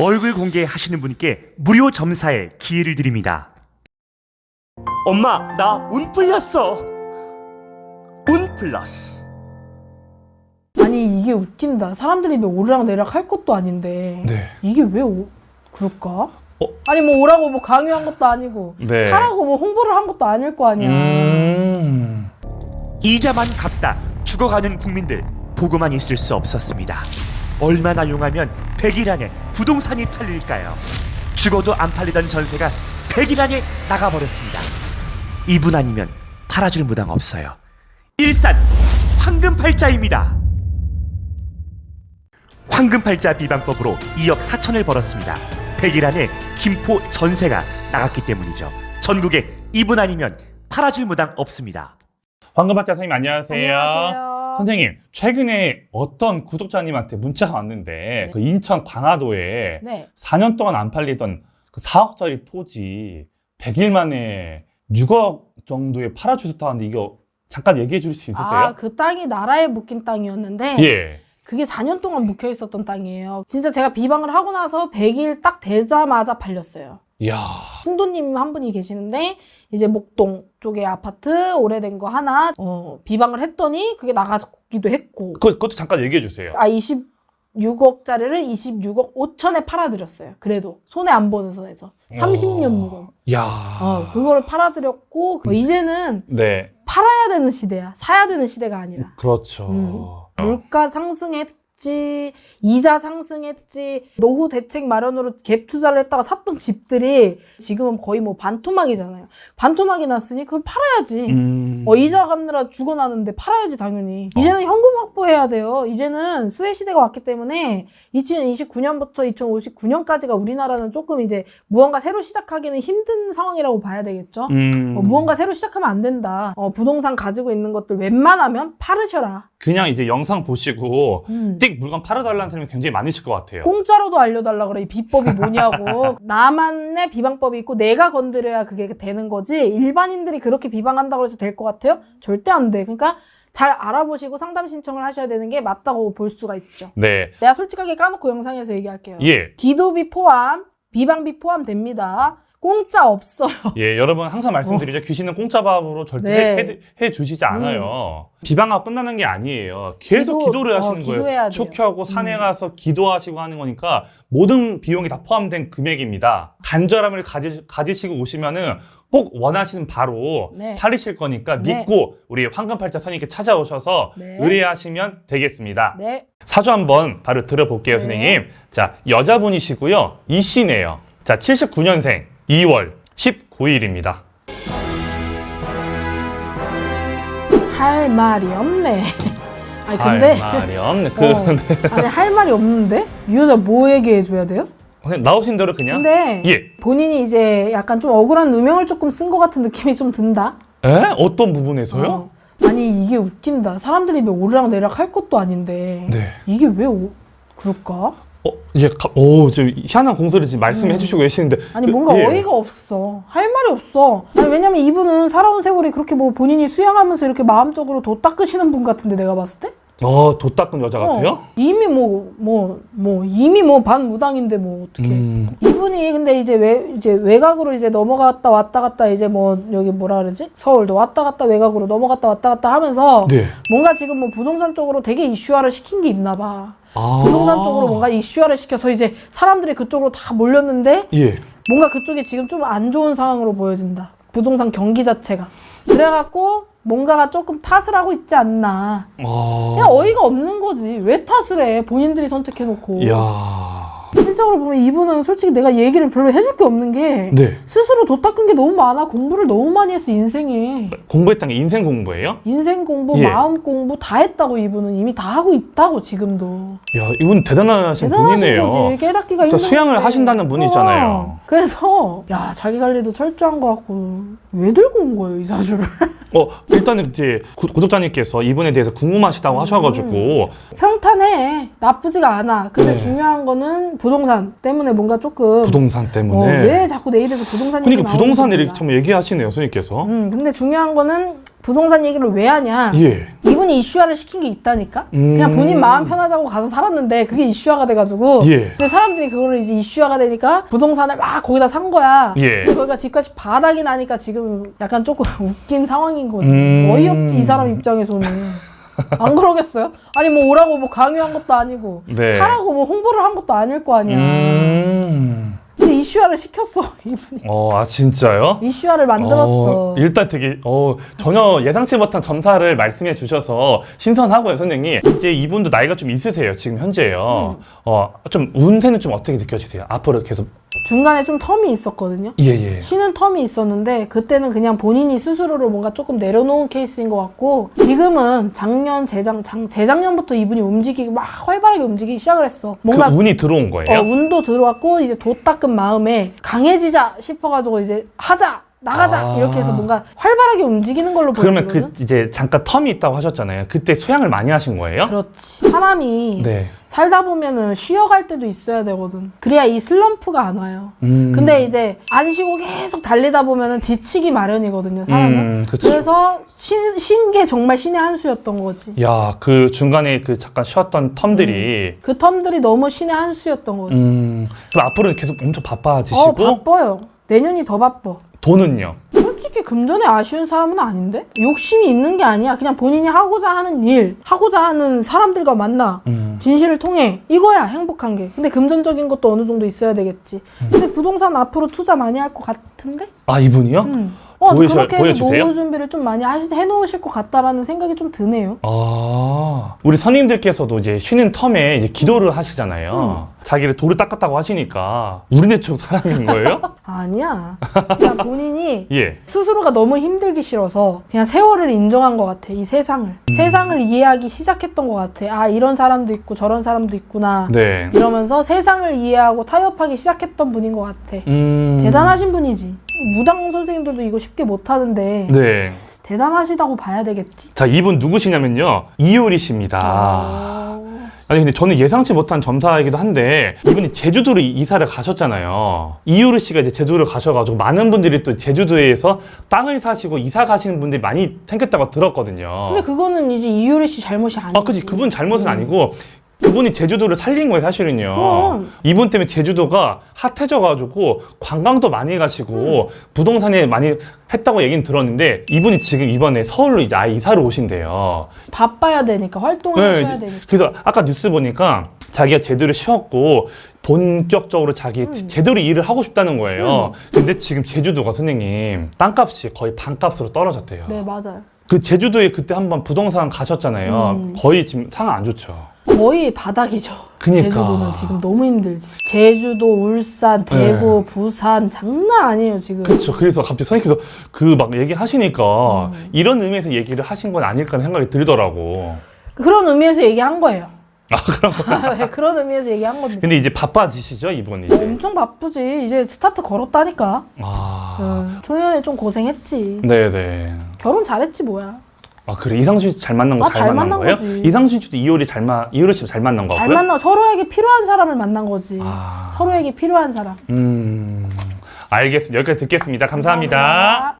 얼굴 공개하시는 분께 무료 점사의 기회를 드립니다. 엄마, 나 운 풀렸어. 운 플러스. 아니 이게 웃긴다. 사람들이 뭐 오르락 내리락 할 것도 아닌데 네. 이게 왜 오, 그럴까? 어? 아니 뭐 오라고 뭐 강요한 것도 아니고 네. 사라고 뭐 홍보를 한 것도 아닐 거 아니야. 음. 이자만 갚다 죽어가는 국민들 보고만 있을 수 없었습니다. 얼마나 용하면 100일 안에 부동산이 팔릴까요? 죽어도 안 팔리던 전세가 100일 안에 나가버렸습니다. 이분 아니면 팔아줄 무당 없어요. 일산 황금팔자입니다. 황금팔자 비방법으로 2억 4천을 벌었습니다. 100일 안에 김포 전세가 나갔기 때문이죠. 전국에 이분 아니면 팔아줄 무당 없습니다. 황금박자 선생님 안녕하세요. 안녕하세요. 선생님 최근에 어떤 구독자님한테 문자가 왔는데 그 인천 광화도에 네. 4년 동안 안 팔리던 그 4억짜리 토지 100일 만에 6억 정도에 팔아주셨다는데 이거 잠깐 얘기해 줄 수 있으세요? 아, 그 땅이 나라에 묶인 땅이었는데 예. 그게 4년 동안 묵혀 있었던 땅이에요. 진짜 제가 비방을 하고 나서 100일 딱 되자마자 팔렸어요. 이야. 신도님 한 분이 계시는데 이제 목동 쪽에 아파트 오래된 거 하나 어, 비방을 했더니 그게 나가기도 했고 그, 그것도 잠깐 얘기해 주세요. 아 26억짜리를 26억 5천에 팔아드렸어요. 그래도 손해 안 보는 선에서 30년 묵은. 이야. 어 그거를 팔아드렸고 그 이제는 네. 팔아야 되는 시대야. 사야 되는 시대가 아니라. 그렇죠. 음. 물가 상승 했지, 이자 상승했지, 노후 대책 마련으로 갭 투자를 했다가 샀던 집들이 지금은 거의 뭐 반토막이잖아요. 반토막이 났으니 그걸 팔아야지. 음. 어, 이자 갚느라 죽어나는데 팔아야지 당연히. 이제는 현금 확보해야 돼요. 이제는 수혜 시대가 왔기 때문에 2029년부터 2059년까지가 우리나라는 조금 이제 무언가 새로 시작하기는 힘든 상황이라고 봐야 되겠죠. 음. 어, 무언가 새로 시작하면 안 된다. 어, 부동산 가지고 있는 것들 웬만하면 팔으셔라. 그냥 이제 영상 보시고 음. 띡 물건 팔아달라는 사람이 굉장히 많으실 것 같아요. 공짜로도 알려달라 그래. 이 비법이 뭐냐고. 나만의 비방법이 있고 내가 건드려야 그게 되는 거지. 일반인들이 그렇게 비방한다고 해서 될 것 같아요? 절대 안 돼. 그러니까 잘 알아보시고 상담 신청을 하셔야 되는 게 맞다고 볼 수가 있죠. 네. 내가 솔직하게 까놓고 영상에서 얘기할게요. 예. 기도비 포함, 비방비 포함됩니다. 공짜 없어요. 예, 여러분 항상 말씀드리죠. 귀신은 공짜 밥으로 절대 네. 해, 해 주시지 않아요. 비방하고 끝나는 게 아니에요. 계속 기도- 를 어, 하시는 기도해야 거예요. 돼요. 촉하고 산에 음. 가서 기도하시고 하는 거니까 모든 비용이 다 포함된 금액입니다. 간절함을 가지, 가지시고 오시면은 꼭 원하시는 바로 네. 팔리실 거니까 네. 믿고 우리 황금팔자 선생님께 찾아오셔서 네. 의뢰하시면 되겠습니다. 네. 사주 한번 바로 들어볼게요, 네. 선생님. 자, 여자분이시고요. 이씨네요. 자, 79년생 2월 19일입니다. 할 말이 없네. 아니 할 근데 말이 없네. 그 어, 아니 할 말이 없는데 이 여자 뭐 얘기해 줘야 돼요? 그냥 나오신 대로 그냥. 근데 예. 본인이 이제 약간 좀 억울한 누명을 조금 쓴 것 같은 느낌이 좀 든다. 에? 어떤 부분에서요? 어. 아니 이게 웃긴다. 사람들이 뭐 오르락 내리락 할 것도 아닌데 네. 이게 왜 오, 그럴까? 어, 이제 가, 오, 지금 희한한 공서를 지금 말씀해 음. 주시고 계시는데. 아니 그, 뭔가 예. 어이가 없어. 할 말이 없어. 아니 왜냐면 이분은 살아온 세월이 그렇게 뭐 본인이 수양하면서 이렇게 마음적으로 도 닦으시는 분 같은데 내가 봤을 때? 어, 도 닦은 여자 같아요? 어, 이미 뭐 뭐 뭐 이미 뭐 반무당인데 뭐 어떻게? 음. 이분이 근데 이제 외 이제 외곽으로 이제 넘어갔다 왔다 갔다 이제 뭐 여기 뭐라 그러지 서울도 왔다 갔다 외곽으로 넘어갔다 왔다 갔다 하면서 네. 뭔가 지금 뭐 부동산 쪽으로 되게 이슈화를 시킨 게 있나 봐. 아. 부동산 쪽으로 뭔가 이슈화를 시켜서 이제 사람들이 그쪽으로 다 몰렸는데 예. 뭔가 그쪽이 지금 좀 안 좋은 상황으로 보여진다. 부동산 경기 자체가. 그래갖고 뭔가가 조금 탓을 하고 있지 않나. 아. 그냥 어이가 없는 거지. 왜 탓을 해? 본인들이 선택해놓고. 이야. 실적으로 보면 이분은 솔직히 내가 얘기를 별로 해줄 게 없는 게 네. 스스로 도 닦은 게 너무 많아. 공부를 너무 많이 했어, 인생에. 공부했던 게 인생 공부예요? 인생 공부, 예. 마음 공부 다 했다고 이분은 이미 다 하고 있다고 지금도. 야, 이분 대단하신 대단하신 분이네요. 거지. 깨닫기가 또 힘든 수양을 건데. 하신다는 분이잖아요. 어. 그래서 야 자기 관리도 철저한 것 같고 왜 들고 온 거예요 이 사주를? 어, 일단은 이제 구, 구독자님께서 이분에 대해서 궁금하시다고 음. 하셔가지고 평탄해 나쁘지가 않아. 근데 네. 중요한 거는 부동 산 때문에 뭔가 조금 부동산 어, 때문에. 왜 자꾸 내 입에서 부동산 그러니까 부동산 얘기. 참 얘기하시네요, 선생님께서. 음, 근데 중요한 거는 부동산 얘기를 왜 하냐? 예. 이분이 이슈화를 시킨 게 있다니까? 그냥 음. 본인 마음 편하자고 가서 살았는데 그게 이슈화가 돼가지고 예. 이제 사람들이 그거를 이제 이슈화가 되니까 부동산을 막 거기다 산 거야. 예. 근데 거기가 집값이 바닥이 나니까 지금 약간 조금 웃긴 상황인 거지. 음. 어이없지 이 사람 입장에서는. 안 그러겠어요? 아니 뭐 오라고 뭐 강요한 것도 아니고 네. 사라고 뭐 홍보를 한 것도 아닐 거 아니야. 음. 근데 이슈화를 시켰어 이분이. 어, 아 진짜요? 이슈화를 만들었어. 어, 일단 되게 어, 전혀 예상치 못한 점사를 말씀해 주셔서 신선하고요, 선생님. 이제 이분도 나이가 좀 있으세요, 지금 현재요. 음. 어, 좀 운세는 좀 어떻게 느껴지세요? 앞으로 계속 중간에 좀 텀이 있었거든요. 예, 예. 쉬는 텀이 있었는데 그때는 그냥 본인이 스스로를 뭔가 조금 내려놓은 케이스인 것 같고 지금은 작년 재작 장, 재작년부터 이분이 움직이기 막 활발하게 움직이기 시작을 했어. 뭔가 그 운이 들어온 거예요? 어, 운도 들어왔고 이제 도 닦은 마음에 강해지자 싶어가지고 이제 하자 나가자 아. 이렇게 해서 뭔가 활발하게 움직이는 걸로 그러면 보이거든. 그 이제 잠깐 텀이 있다고 하셨잖아요. 그때 수양을 많이 하신 거예요? 그렇지. 사람이 네. 살다 보면은 쉬어갈 때도 있어야 되거든. 그래야 이 슬럼프가 안 와요. 음. 근데 이제 안 쉬고 계속 달리다 보면은 지치기 마련이거든요, 사람은. 음, 그쵸. 그래서 쉰게 정말 신의 한 수였던 거지. 야, 그 중간에 그 잠깐 쉬었던 텀들이 그 텀들이 너무 신의 한 수였던 거지. 음. 그럼 앞으로 계속 엄청 바빠지시고 어, 바빠요. 내년이 더 바빠. 돈은요? 솔직히 금전에 아쉬운 사람은 아닌데? 욕심이 있는 게 아니야. 그냥 본인이 하고자 하는 일, 하고자 하는 사람들과 만나. 음. 진실을 통해 이거야 행복한 게 근데 금전적인 것도 어느 정도 있어야 되겠지 근데 부동산 앞으로 투자 많이 할 것 같은데 아, 이분이요? 음. 어 보여줘- 그렇게 해서 보여주세요. 노후 준비를 좀 많이 하- 해놓으실 것 같다라는 생각이 좀 드네요 아, 우리 선임들께서도 이제 쉬는 텀에 이제 기도를 하시잖아요. 자기를 돌을 닦았다고 하시니까 우리네 쪽 사람인 거예요? 아니야 그냥 본인이 예. 스스로가 너무 힘들기 싫어서 그냥 세월을 인정한 것 같아 이 세상을 음. 세상을 이해하기 시작했던 것 같아 아 이런 사람도 있고 저런 사람도 있구나 네. 이러면서 세상을 이해하고 타협하기 시작했던 분인 것 같아 음. 대단하신 분이지. 무당 선생님들도 이거 쉽게 못 하는데 네. 대단하시다고 봐야 되겠지. 자, 이분 누구시냐면요. 이효리 씨입니다. 어... 아니 근데 저는 예상치 못한 점사이기도 한데 이분이 제주도로 이- 이사를 가셨잖아요. 이효리 씨가 이제 제주도를 가셔가지고 많은 분들이 또 제주도에서 땅을 사시고 이사 가시는 분들이 많이 생겼다고 들었거든요. 근데 그거는 이제 이효리 씨 잘못이 아니지. 아, 그지. 그분 잘못은 아니고 그분이 제주도를 살린 거예요, 사실은요. 그럼. 이분 때문에 제주도가 핫해져가지고 관광도 많이 가시고 부동산에 많이 했다고 얘기는 들었는데 이분이 지금 이번에 서울로 이제 아예 이사를 오신대요. 바빠야 되니까 활동을 네, 하셔야 이제- 되니까. 그래서 아까 뉴스 보니까 자기가 제대로 쉬었고 본격적으로 자기 음. 제대로 일을 하고 싶다는 거예요. 근데 지금 제주도가 선생님 땅값이 거의 반값으로 떨어졌대요. 네 맞아요. 그 제주도에 그때 한번 부동산 가셨잖아요. 음. 거의 지금 상황 안 좋죠. 거의 바닥이죠. 그니까. 제주도는 지금 너무 힘들지. 제주도, 울산, 대구, 부산 장난 아니에요 지금. 네. 그렇죠. 그래서 갑자기 선생님께서 그 막 얘기하시니까 음. 이런 의미에서 얘기를 하신 건 아닐까 하는 생각이 들더라고. 그런 의미에서 얘기한 거예요. 아 그런 거. 그런 의미에서 얘기한 겁니다. 근데 이제 바빠지시죠 이분 이제. 엄청 바쁘지. 이제 스타트 걸었다니까. 아, 어, 초년에 좀 고생했지. 네네. 결혼 잘했지 뭐야. 아 그래 이상신 씨잘 만난 거 아, 잘 잘 만난 만난 거예요? 거지. 이상신 씨도 이효리 잘 만 이효리 씨잘 만난 거고요? 잘 만나 서로에게 필요한 사람을 만난 거지. 아. 서로에게 필요한 사람. 음 알겠습니다. 여기까지 듣겠습니다 감사합니다.